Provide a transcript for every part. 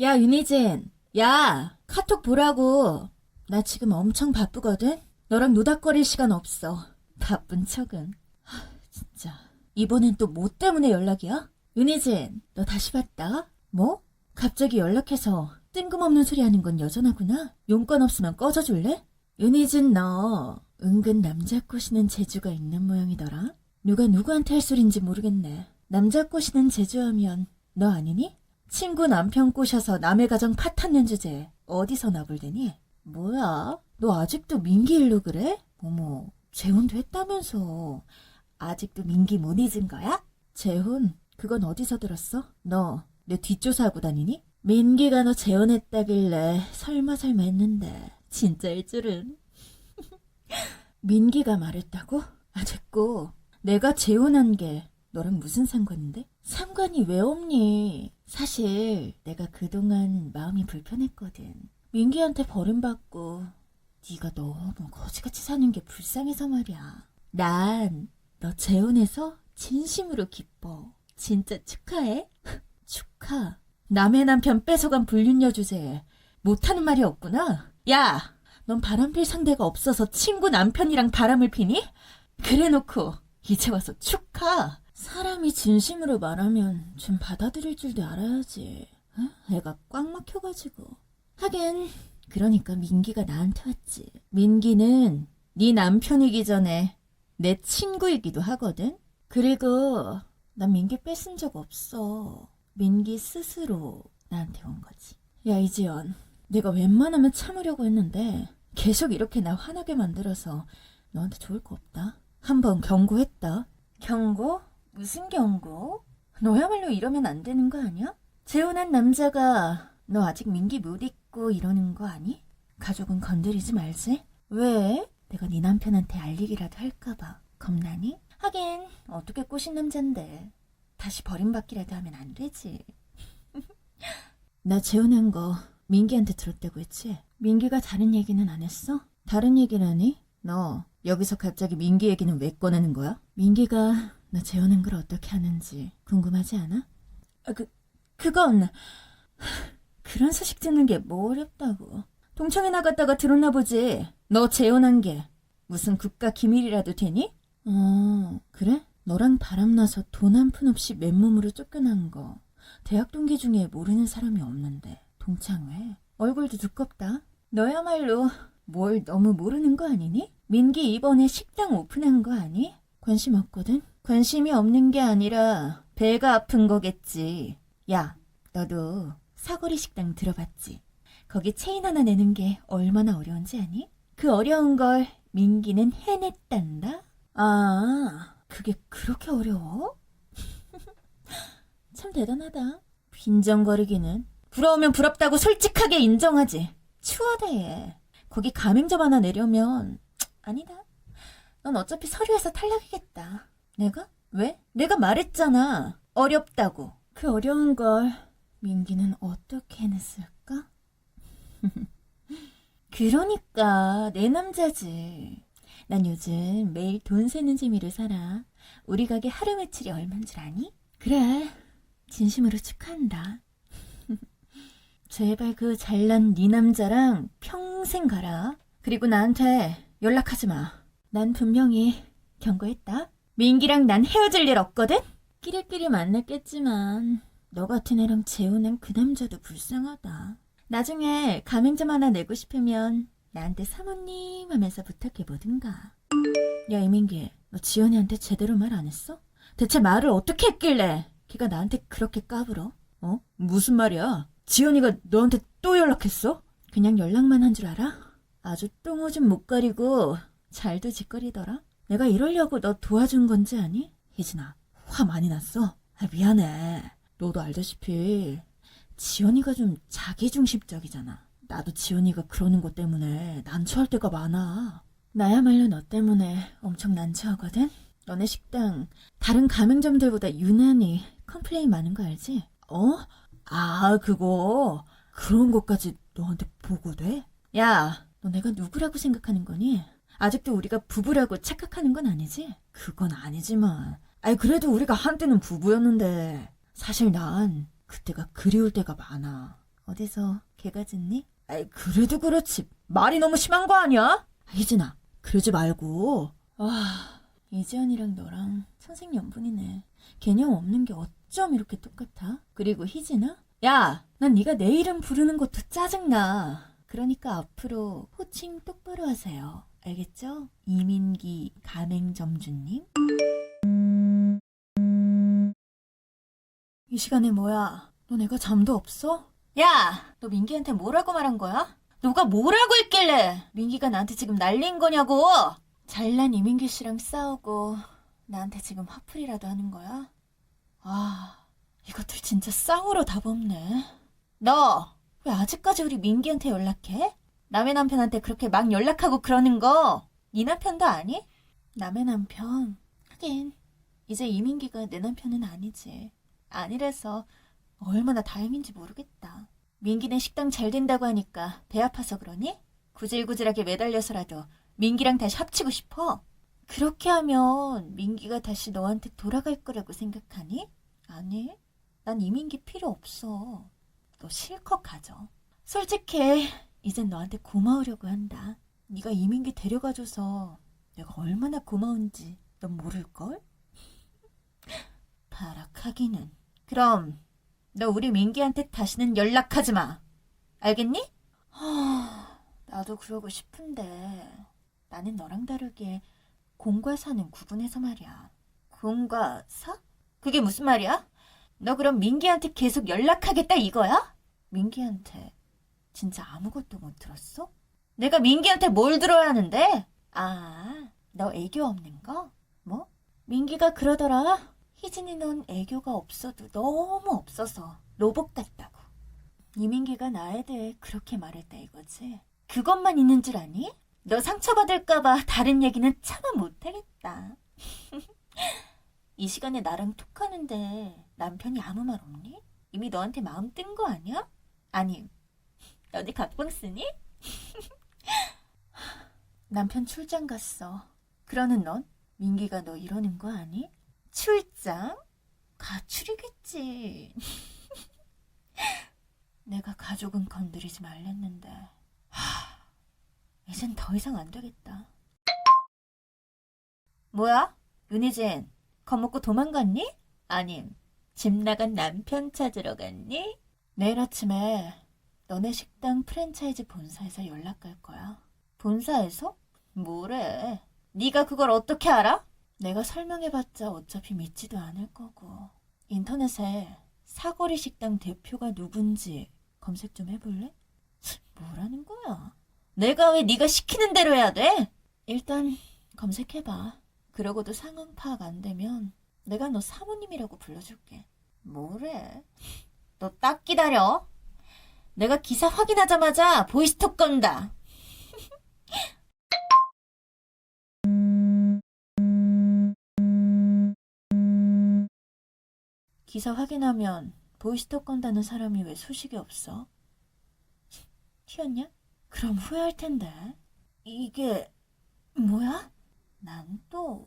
야, 윤희진. 야, 카톡 보라고. 나 지금 엄청 바쁘거든? 너랑 노닥거릴 시간 없어. 바쁜 척은. 하, 진짜. 이번엔 또 뭐 때문에 연락이야? 윤희진, 너 다시 봤다? 뭐? 갑자기 연락해서 뜬금없는 소리 하는 건 여전하구나? 용건 없으면 꺼져줄래? 윤희진, 너 은근 남자 꼬시는 재주가 있는 모양이더라? 누가 누구한테 할 소린지 모르겠네. 남자 꼬시는 재주하면 너 아니니? 친구 남편 꼬셔서 남의 가정 파탄낸 주제에 어디서 나불대니? 뭐야? 너 아직도 민기 일로 그래? 어머, 재혼도 했다면서. 아직도 민기 못 잊은 거야? 재혼? 그건 어디서 들었어? 너 내 뒷조사하고 다니니? 민기가 너 재혼했다길래 설마 설마 했는데 진짜일 줄은. 민기가 말했다고? 아, 됐고. 내가 재혼한 게 너랑 무슨 상관인데? 상관이 왜 없니? 사실 내가 그동안 마음이 불편했거든. 민기한테 버림받고 네가 너무 거지같이 사는 게 불쌍해서 말이야. 난 너 재혼해서 진심으로 기뻐. 진짜 축하해. 축하. 남의 남편 뺏어간 불륜녀 주제에 못하는 말이 없구나. 야, 넌 바람필 상대가 없어서 친구 남편이랑 바람을 피니? 그래놓고 이제 와서 축하. 사람이 진심으로 말하면 좀 받아들일 줄도 알아야지. 어? 애가 꽉 막혀가지고. 하긴 그러니까 민기가 나한테 왔지. 민기는 네 남편이기 전에 내 친구이기도 하거든. 그리고 난 민기 뺏은 적 없어. 민기 스스로 나한테 온 거지. 야 이지연, 내가 웬만하면 참으려고 했는데 계속 이렇게 나 화나게 만들어서 너한테 좋을 거 없다. 한번 경고했다. 경고? 무슨 경고? 너야말로 이러면 안 되는 거 아니야? 재혼한 남자가 너 아직 민기 못 잊고 이러는 거 아니? 가족은 건드리지 말지. 왜? 내가 네 남편한테 알리기라도 할까봐 겁나니? 하긴 어떻게 꼬신 남잔데 다시 버림받기라도 하면 안 되지. 나 재혼한 거 민기한테 들었다고 했지? 민기가 다른 얘기는 안 했어? 다른 얘기라니? 너 여기서 갑자기 민기 얘기는 왜 꺼내는 거야? 민기가 나 재혼한 걸 어떻게 하는지 궁금하지 않아? 아, 그, 그건 하, 그런 소식 듣는 게 뭐 어렵다고. 동청에 나갔다가 들었나 보지. 너 재혼한 게 무슨 국가 기밀이라도 되니? 어, 그래? 너랑 바람나서 돈 한 푼 없이 맨몸으로 쫓겨난 거. 대학 동기 중에 모르는 사람이 없는데. 동창 왜? 얼굴도 두껍다. 너야말로 뭘 너무 모르는 거 아니니? 민기 이번에 식당 오픈한 거 아니? 관심 없거든? 관심이 없는 게 아니라 배가 아픈 거겠지. 야, 너도 사거리 식당 들어봤지? 거기 체인 하나 내는 게 얼마나 어려운지 아니? 그 어려운 걸 민기는 해냈단다? 아, 그게 그렇게 어려워? 참 대단하다. 빈정거리기는. 부러우면 부럽다고 솔직하게 인정하지. 추워대. 거기 가맹점 하나 내려면 아니다. 넌 어차피 서류에서 탈락이겠다. 내가? 왜? 내가 말했잖아. 어렵다고. 그 어려운 걸 민기는 어떻게 해냈을까? 그러니까 내 남자지. 난 요즘 매일 돈 세는 재미로 살아. 우리 가게 하루 매출이 얼만 줄 아니? 그래. 진심으로 축하한다. 제발 그 잘난 네 남자랑 평생 가라. 그리고 나한테 연락하지 마. 난 분명히 경고했다. 민기랑 난 헤어질 일 없거든? 끼리끼리 만났겠지만 너 같은 애랑 재혼한 그 남자도 불쌍하다. 나중에 가맹점 하나 내고 싶으면 나한테 사모님 하면서 부탁해보든가. 야 이민기, 너 지연이한테 제대로 말 안 했어? 대체 말을 어떻게 했길래 걔가 나한테 그렇게 까불어? 어? 무슨 말이야? 지연이가 너한테 또 연락했어? 그냥 연락만 한 줄 알아? 아주 똥오줌 못 가리고 잘도 짓거리더라. 내가 이러려고 너 도와준 건지 아니? 희진아, 화 많이 났어? 아, 미안해. 너도 알다시피 지연이가 좀 자기중심적이잖아. 나도 지연이가 그러는 것 때문에 난처할 때가 많아. 나야말로 너 때문에 엄청 난처하거든? 너네 식당 다른 가맹점들보다 유난히 컴플레인 많은 거 알지? 어? 아, 그거. 그런 것까지 너한테 보고돼? 야, 너 내가 누구라고 생각하는 거니? 아직도 우리가 부부라고 착각하는 건 아니지? 그건 아니지만. 아이, 그래도 우리가 한때는 부부였는데. 사실 난 그때가 그리울 때가 많아. 어디서 개가 짖니? 아이, 그래도 그렇지. 말이 너무 심한 거 아니야? 희진아, 그러지 말고. 와, 이지연이랑 너랑 천생연분이네. 개념 없는 게 어쩜 이렇게 똑같아? 그리고 희진아? 야, 난 네가 내 이름 부르는 것도 짜증나. 그러니까 앞으로 호칭 똑바로 하세요. 알겠죠? 이민기 가맹점주님. 이 시간에 뭐야? 너 내가 잠도 없어? 야! 너 민기한테 뭐라고 말한 거야? 너가 뭐라고 했길래 민기가 나한테 지금 난린 거냐고! 잘난 이민기 씨랑 싸우고 나한테 지금 화풀이라도 하는 거야? 아, 이것들 진짜 쌍으로 답 없네. 너! 왜 아직까지 우리 민기한테 연락해? 남의 남편한테 그렇게 막 연락하고 그러는 거 네 남편도 아니? 남의 남편? 하긴 이제 이민기가 내 남편은 아니지. 아니래서 얼마나 다행인지 모르겠다. 민기네 식당 잘 된다고 하니까 배 아파서 그러니? 구질구질하게 매달려서라도 민기랑 다시 합치고 싶어. 그렇게 하면 민기가 다시 너한테 돌아갈 거라고 생각하니? 아니, 난 이민기 필요 없어. 너 실컷 가져. 솔직히 이젠 너한테 고마우려고 한다. 네가 이민기 데려가줘서 내가 얼마나 고마운지 넌 모를걸? 바락하기는. 그럼 너 우리 민기한테 다시는 연락하지 마. 알겠니? 하, 나도 그러고 싶은데 나는 너랑 다르게 공과 사는 구분해서 말이야. 공과 사? 그게 무슨 말이야? 너 그럼 민기한테 계속 연락하겠다 이거야? 민기한테 진짜 아무것도 못 들었어? 내가 민기한테 뭘 들어야 하는데? 아, 너 애교 없는 거? 뭐? 민기가 그러더라. 희진이 넌 애교가 없어도 너무 없어서 로봇 같다고. 이민기가 나에 대해 그렇게 말했다 이거지? 그것만 있는 줄 아니? 너 상처받을까봐 다른 얘기는 차마 못하겠다. 이 시간에 나랑 톡하는데 남편이 아무 말 없니? 이미 너한테 마음 뜬 거 아니야? 아니, 너네 각방 쓰니? 남편 출장 갔어. 그러는 넌 민기가 너 이러는 거 아니? 출장? 가출이겠지. 내가 가족은 건드리지 말랬는데. 하, 이젠 더 이상 안 되겠다. 뭐야? 윤희진, 겁먹고 도망갔니? 아님, 집 나간 남편 찾으러 갔니? 내일 아침에 너네 식당 프랜차이즈 본사에서 연락 갈 거야. 본사에서? 뭐래? 네가 그걸 어떻게 알아? 내가 설명해봤자 어차피 믿지도 않을 거고. 인터넷에 사거리 식당 대표가 누군지 검색 좀 해볼래? 뭐라는 거야? 내가 왜 네가 시키는 대로 해야 돼? 일단 검색해봐. 그러고도 상황 파악 안 되면 내가 너 사모님이라고 불러줄게. 뭐래? 너 딱 기다려. 내가 기사 확인하자마자 보이스톡 건다. 기사 확인하면 보이스톡 건다는 사람이 왜 소식이 없어? 튀었냐? 그럼 후회할 텐데. 이게 뭐야? 난 또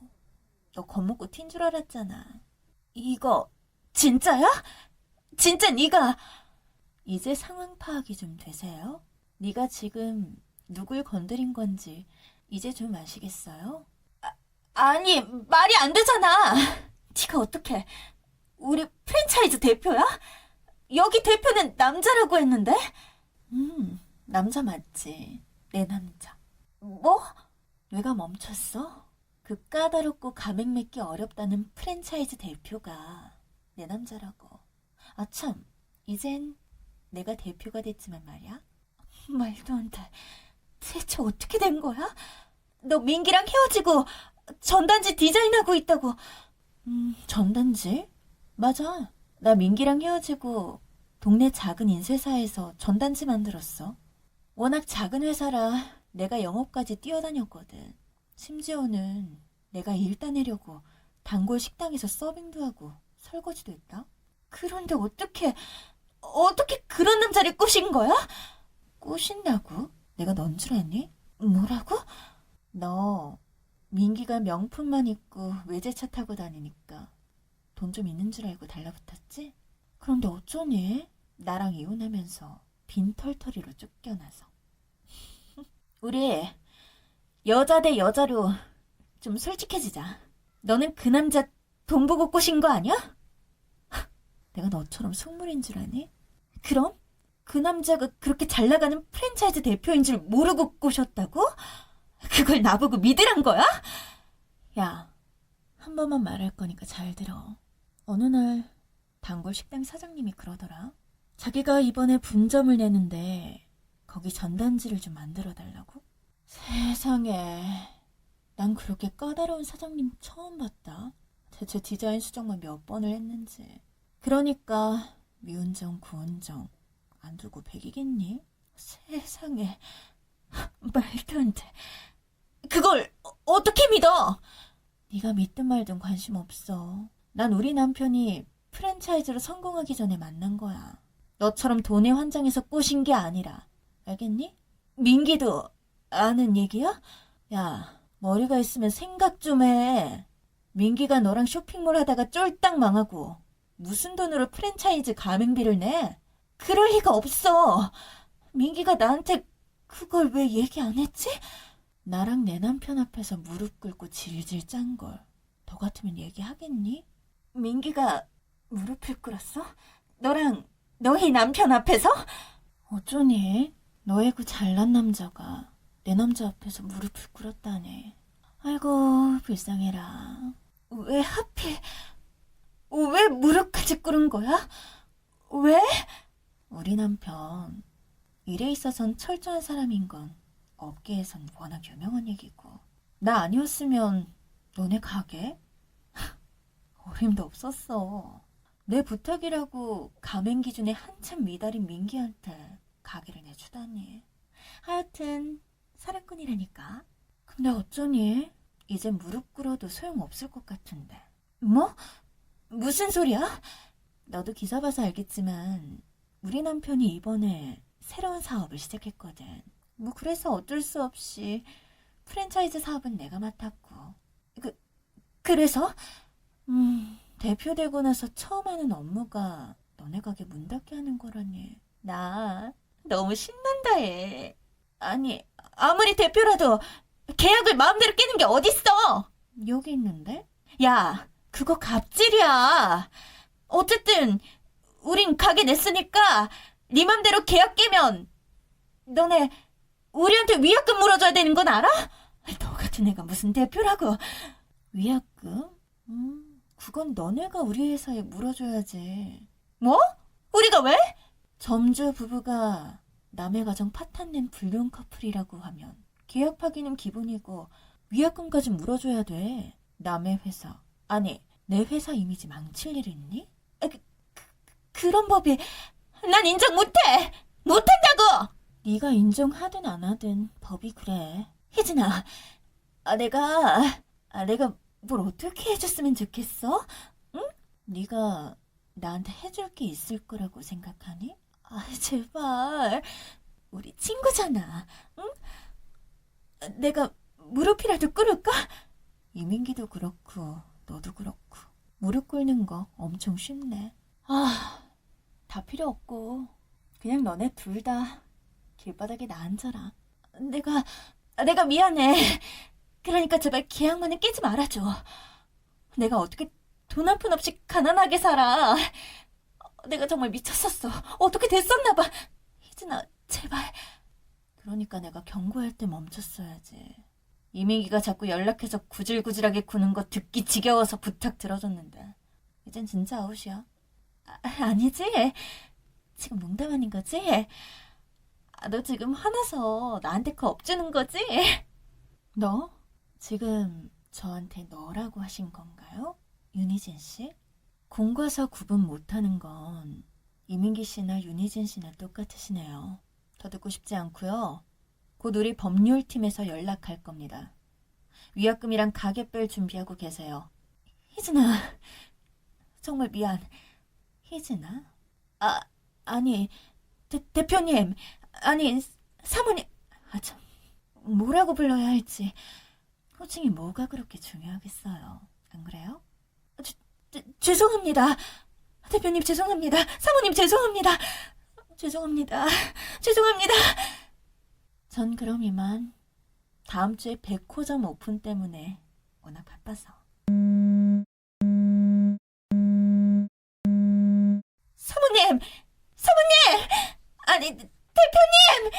너 겁먹고 튄 줄 알았잖아. 이거 진짜야? 진짜 네가 이제 상황 파악이 좀 되세요? 네가 지금 누굴 건드린 건지 이제 좀 아시겠어요? 아, 아니 말이 안 되잖아. 네가 어떻게 우리 프랜차이즈 대표야? 여기 대표는 남자라고 했는데? 음, 남자 맞지. 내 남자. 뭐? 뇌가 멈췄어? 그 까다롭고 가맹 맺기 어렵다는 프랜차이즈 대표가 내 남자라고. 아, 참. 이젠 내가 대표가 됐지만 말이야. 말도 안 돼. 대체 어떻게 된 거야? 너 민기랑 헤어지고 전단지 디자인하고 있다고. 음, 전단지? 맞아. 나 민기랑 헤어지고 동네 작은 인쇄사에서 전단지 만들었어. 워낙 작은 회사라 내가 영업까지 뛰어다녔거든. 심지어는 내가 일 따내려고 단골 식당에서 서빙도 하고 설거지도 했다. 그런데 어떻게, 어떻게 그런 남자를 꼬신 거야? 꼬신다고? 내가 넌 줄 아니? 뭐라고? 너 민기가 명품만 입고 외제차 타고 다니니까 돈 좀 있는 줄 알고 달라붙었지? 그런데 어쩌니? 나랑 이혼하면서 빈털터리로 쫓겨나서. 우리 여자 대 여자로 좀 솔직해지자. 너는 그 남자 돈 보고 꼬신 거 아니야? 내가 너처럼 속물인 줄 아니? 그럼 그 남자가 그렇게 잘 나가는 프랜차이즈 대표인 줄 모르고 꼬셨다고? 그걸 나보고 믿으란 거야? 야, 한 번만 말할 거니까 잘 들어. 어느 날 단골 식당 사장님이 그러더라. 자기가 이번에 분점을 내는데 거기 전단지를 좀 만들어 달라고? 세상에. 난 그렇게 까다로운 사장님 처음 봤다. 대체 디자인 수정만 몇 번을 했는지. 그러니까 미운정, 구운정 안 두고 백이겠니? 세상에. 말도 안 돼. 그걸 어- 어떻게 믿어? 네가 믿든 말든 관심 없어. 난 우리 남편이 프랜차이즈로 성공하기 전에 만난 거야. 너처럼 돈에 환장해서 꼬신 게 아니라. 알겠니? 민기도 아는 얘기야? 야, 머리가 있으면 생각 좀 해. 민기가 너랑 쇼핑몰 하다가 쫄딱 망하고 무슨 돈으로 프랜차이즈 가맹비를 내? 그럴 리가 없어. 민기가 나한테 그걸 왜 얘기 안 했지? 나랑 내 남편 앞에서 무릎 꿇고 질질 짠 걸. 너 같으면 얘기하겠니? 민기가 무릎을 꿇었어? 너랑 너희 남편 앞에서? 어쩌니? 너의 그 잘난 남자가 내 남자 앞에서 무릎을 꿇었다네. 아이고, 불쌍해라. 왜 하필, 왜 무릎까지 꿇은 거야? 왜? 우리 남편, 일에 있어선 철저한 사람인 건 업계에선 워낙 유명한 얘기고. 나 아니었으면 너네 가게? 어림도 없었어. 내 부탁이라고 가맹 기준에 한참 미달인 민기한테 가게를 내주다니. 하여튼 사랑꾼이라니까. 근데 어쩌니? 이제 무릎 꿇어도 소용없을 것 같은데. 뭐? 무슨 소리야? 너도 기사 봐서 알겠지만 우리 남편이 이번에 새로운 사업을 시작했거든. 뭐 그래서 어쩔 수 없이 프랜차이즈 사업은 내가 맡았고. 그 그래서 음, 대표 되고 나서 처음 하는 업무가 너네 가게 문 닫게 하는 거라니. 나 너무 신난다 해. 아니, 아무리 대표라도 계약을 마음대로 깨는 게 어딨어! 여기 있는데? 야, 그거 갑질이야. 어쨌든 우린 가게 냈으니까 네 맘대로 계약 깨면 너네 우리한테 위약금 물어줘야 되는 건 알아? 너 같은 애가 무슨 대표라고. 위약금? 음, 그건 너네가 우리 회사에 물어줘야지. 뭐? 우리가 왜? 점주 부부가 남의 가정 파탄낸 불륜 커플이라고 하면 계약 파기는 기본이고 위약금까지 물어줘야 돼. 남의 회사. 아니, 내 회사 이미지 망칠 일 있니? 아, 그, 그, 런 법이 난 인정 못해! 못한다고! 네가 인정하든 안 하든 법이 그래. 혜진아, 아, 내가, 아, 내가 뭘 어떻게 해줬으면 좋겠어? 응? 네가 나한테 해줄 게 있을 거라고 생각하니? 아, 제발. 우리 친구잖아. 응? 아, 내가 무릎이라도 꿇을까? 이민기도 그렇고 너도 그렇고 무릎 꿇는 거 엄청 쉽네. 아, 다 필요 없고 그냥 너네 둘 다 길바닥에 나 앉아라. 내가 내가 미안해. 그러니까 제발 계약만은 깨지 말아줘. 내가 어떻게 돈 한 푼 없이 가난하게 살아. 내가 정말 미쳤었어. 어떻게 됐었나 봐. 희진아, 제발. 그러니까 내가 경고할 때 멈췄어야지. 이민기가 자꾸 연락해서 구질구질하게 구는 거 듣기 지겨워서 부탁 들어줬는데. 이젠 진짜 아웃이야. 아, 아니지? 지금 농담하는 거지? 아, 너 지금 화나서 나한테 겁 주는 거지? 너? 지금 저한테 너라고 하신 건가요? 윤희진 씨? 공과사 구분 못하는 건 이민기 씨나 윤희진 씨나 똑같으시네요. 더 듣고 싶지 않고요. 곧 우리 법률팀에서 연락할 겁니다. 위약금이랑 뺄 준비하고 계세요. 희진아, 정말 미안. 희진아? 아, 아니, 대, 대표님, 아니, 사모님, 아, 참, 뭐라고 불러야 할지. 호칭이 뭐가 그렇게 중요하겠어요. 안 그래요? 저, 저, 죄송합니다. 대표님 죄송합니다. 사모님 죄송합니다. 죄송합니다. 죄송합니다. 전 그럼 이만 다음 주에 백호점 오픈 때문에 워낙 바빠서. 사모님! 사모님! 아니, 대표님!